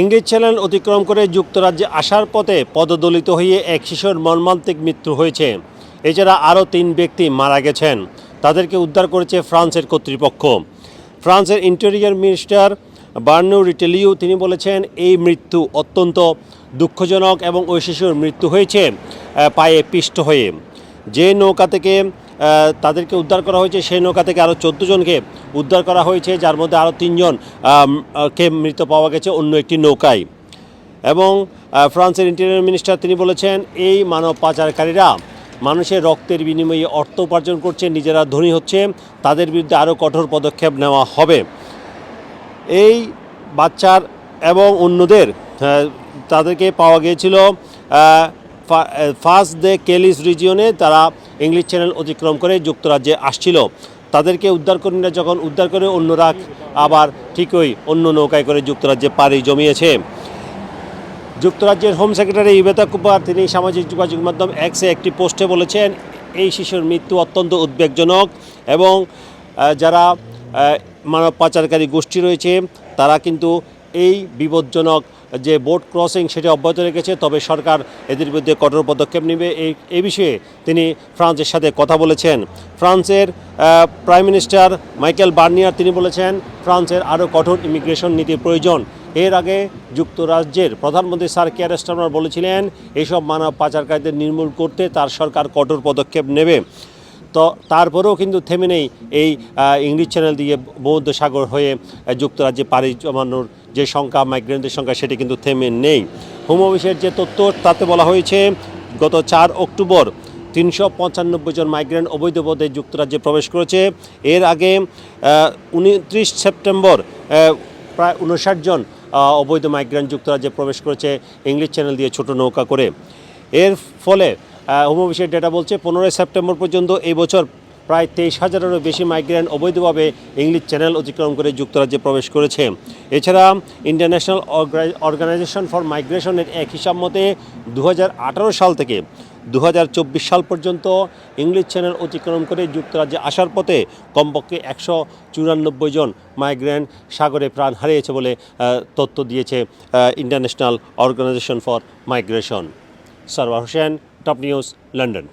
ইংরেজ চ্যানেল অতিক্রম করে যুক্তরাজ্যে আসার পথে পদদলিত হয়ে এক শিশুর মর্মান্তিক মৃত্যু হয়েছে। এছাড়া আরও তিন ব্যক্তি মারা গেছেন। তাদেরকে উদ্ধার করেছে ফ্রান্সের কর্তৃপক্ষ। ফ্রান্সের ইন্টেরিয়ার মিনিস্টার বার্নু রিটেলিউ তিনি বলেছেন, এই মৃত্যু অত্যন্ত দুঃখজনক এবং ওই শিশুর মৃত্যু হয়েছে পায়ে পিষ্ট হয়ে। যে নৌকা থেকে তাদেরকে উদ্ধার করা হয়েছে। সেই নৌকা থেকে আরও চোদ্দ জনকে উদ্ধার করা হয়েছে। যার মধ্যে আরও তিনজন কে মৃত পাওয়া গেছে অন্য একটি নৌকায়। এবং ফ্রান্সের ইন্টেরিয়র মিনিস্টার তিনি বলেছেন, এই মানব পাচারকারীরা মানুষের রক্তের বিনিময়ে অর্থ উপার্জন করছে, নিজেরা ধনী হচ্ছে। তাদের বিরুদ্ধে আরও কঠোর পদক্ষেপ নেওয়া হবে। এই বাচ্চার এবং অন্যদের তাদেরকে পাওয়া গিয়েছিল ফার্স্ট দে কেলিস রিজিয়নে তারা ইংলিশ চ্যানেল অতিক্রম করে যুক্তরাজ্যে আসছিল। তাদেরকে উদ্ধারকর্মীরা যখন উদ্ধার করে, অন্যরা আবার ঠিকই অন্য নৌকায় করে যুক্তরাজ্যে পাড়ি জমিয়েছে। যুক্তরাজ্যের হোম সেক্রেটারি ইবেতা কুপার, তিনি সামাজিক যোগাযোগ মাধ্যম এক্সে একটি পোস্টে বলেছেন, এই শিশুর মৃত্যু অত্যন্ত উদ্বেগজনক এবং যারা মানব পাচারকারী গোষ্ঠী রয়েছে, তারা কিন্তু এই বিপজ্জনক যে বোট ক্রসিং সেটি অব্যাহত রেখেছে, তবে সরকার এদের বিরুদ্ধে কঠোর পদক্ষেপ নেবে। এই, এ বিষয়ে তিনি ফ্রান্সের সাথে কথা বলেছেন। ফ্রান্সের প্রাইম মিনিস্টার মাইকেল বার্নিয়ার তিনি বলেছেন, ফ্রান্সের আরও কঠোর ইমিগ্রেশন নীতির প্রয়োজন। এর আগে যুক্তরাজ্যের প্রধানমন্ত্রী স্যার কেয়ার স্টারমার বলেছিলেন এইসব মানব পাচারকারীদের নির্মূল করতে তার সরকার কঠোর পদক্ষেপ নেবে। তো তারপরেও কিন্তু থেমে নেই এই ইংলিশ চ্যানেল দিয়ে বৌদ্ধ সাগর হয়ে যুক্তরাজ্যে পাড়ি জমানোর যে সংখ্যা মাইগ্রেন্টদের সংখ্যা, সেটি কিন্তু থেমে নেই। হোম অফিসের যে তথ্য, তাতে বলা হয়েছে, গত চার অক্টোবর তিনশো পঁচানব্বই জন মাইগ্রেন্ট অবৈধ পদে যুক্তরাজ্যে প্রবেশ করেছে। এর আগে উনত্রিশ সেপ্টেম্বর প্রায় উনষাট জন অবৈধ মাইগ্রেন্ট যুক্তরাজ্যে প্রবেশ করেছে ইংলিশ চ্যানেল দিয়ে ছোট নৌকা করে। এর ফলে হোম অফিসের ডেটা বলছে, পনেরোই সেপ্টেম্বর পর্যন্ত এই বছর প্রায় তেইশ হাজারেরও বেশি মাইগ্রেন্ট অবৈধভাবে ইংলিশ চ্যানেল অতিক্রম করে যুক্তরাজ্যে প্রবেশ করেছে। এছাড়া ইন্টারন্যাশনাল অর্গানাইজেশন ফর মাইগ্রেশনের এক হিসাব মতে দু হাজার আঠারো সাল থেকে দু হাজার চব্বিশ সাল পর্যন্ত ইংলিশ চ্যানেল অতিক্রম করে যুক্তরাজ্যে আসার পথে কমপক্ষে একশো চুরানব্বই জন মাইগ্রেন্ট সাগরে প্রাণ হারিয়েছে বলে তথ্য দিয়েছে International Organization for Migration Sarwar Hossain top news London